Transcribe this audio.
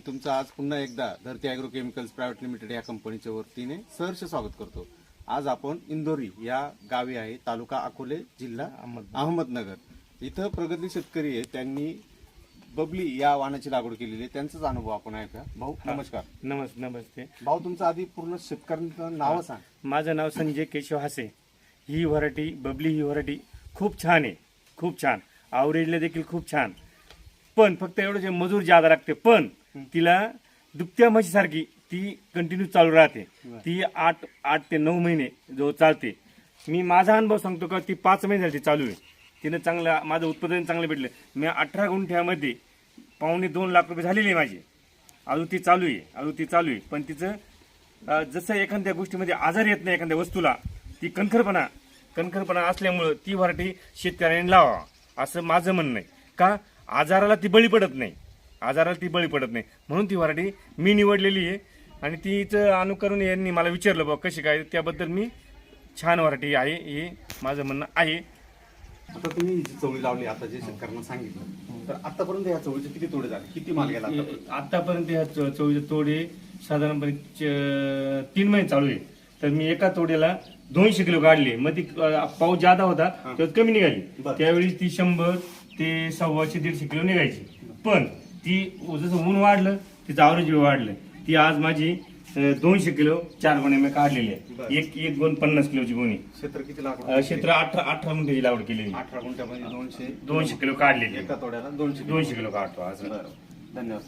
मी तुमचं आज पुन्हा एकदा धरती अॅग्रो केमिकल्स प्रायव्हेट लिमिटेड या कंपनीच्या वतीने सहर्ष स्वागत करतो. आज आपण इंदोरी या गावी आहे तालुका अकोले जिल्हा अहमदनगर. इथं प्रगती शेतकरी आहे त्यांनी बबली या वाहनाची लागवड केलेली आहे. त्यांचाच अनुभव आपण ऐका भाऊ नमस्कार. नमस् नमस्ते. भाऊ तुमचं आधी पूर्ण शेतकऱ्यांचं नाव सांग. माझं नाव संजय केशव हासे. ही व्हरायटी बबली ही व्हरायटी खूप छान आहे. खूप छान. आवरेजला देखील खूप छान. पण फक्त एवढं जे मजूर जादा लागते पण तिला दुभत्या म्हशीसारखी ती कंटिन्यू चालू राहते. ती आठ आठ ते नऊ महिने जो चालते. मी माझा अनुभव सांगतो का ती पाच महिने झाली चालू आहे. तिनं चांगलं माझं उत्पादन चांगलं भेटलं. मी अठरा गुंठ्यामध्ये पावणे दोन लाख रुपये झालेली आहे माझी. अजून ती चालू आहे अजून ती चालू आहे. पण तिचं जसं एखाद्या गोष्टीमध्ये आजार येत नाही एखाद्या वस्तूला ती कणखरपणा कणखरपणा असल्यामुळं ती व्हरायटी शेतकऱ्यांनी लावा असं माझं म्हणणं आहे. का आजाराला ती बळी पडत नाही. आजाराला ती बळी पडत नाही. म्हणून ती व्हरायटी मी निवडलेली आहे. आणि तिचं अनुकरण यांनी मला विचारलं बा कशी काय? त्याबद्दल मी छान व्हरायटी आहे हे माझं म्हणणं आहे. आता तुम्ही जी चवळी लावली आता जे शेतकऱ्यांना सांगितलं तर आतापर्यंत या चवळीचे किती तोडे झाले? किती माल गेला आतापर्यंत? आतापर्यंत ह्या चवळीचे तोडे साधारणपणे च- तीन महिने चालू आहे. तर मी एका तोड्याला दोनशे किलो काढले. मग ती अं, पाऊस जादा होता तेव्हा कमी निघाली. बरं. त्यावेळी ती शंभर ते सव्वाशे दीडशे किलो निघायची. पण ती जसं ऊन वाढलं तिचं आवरेज वाढलं. ती आज माझी दोनशे किलो चार गोण्या मी काढलेली. आहे एक एक गोण पन्नास किलोची गोणी क्षेत्र किती लागवड क्षेत्र अठरा अठरा गुंठ्याची लागवड केलेली. अठरा गुंठ्यामध्ये दोनशे. दोनशे किलो काढलेली आहे. एका तोड्याला दोनशे दोनशे किलो काढतो आज. धन्यवाद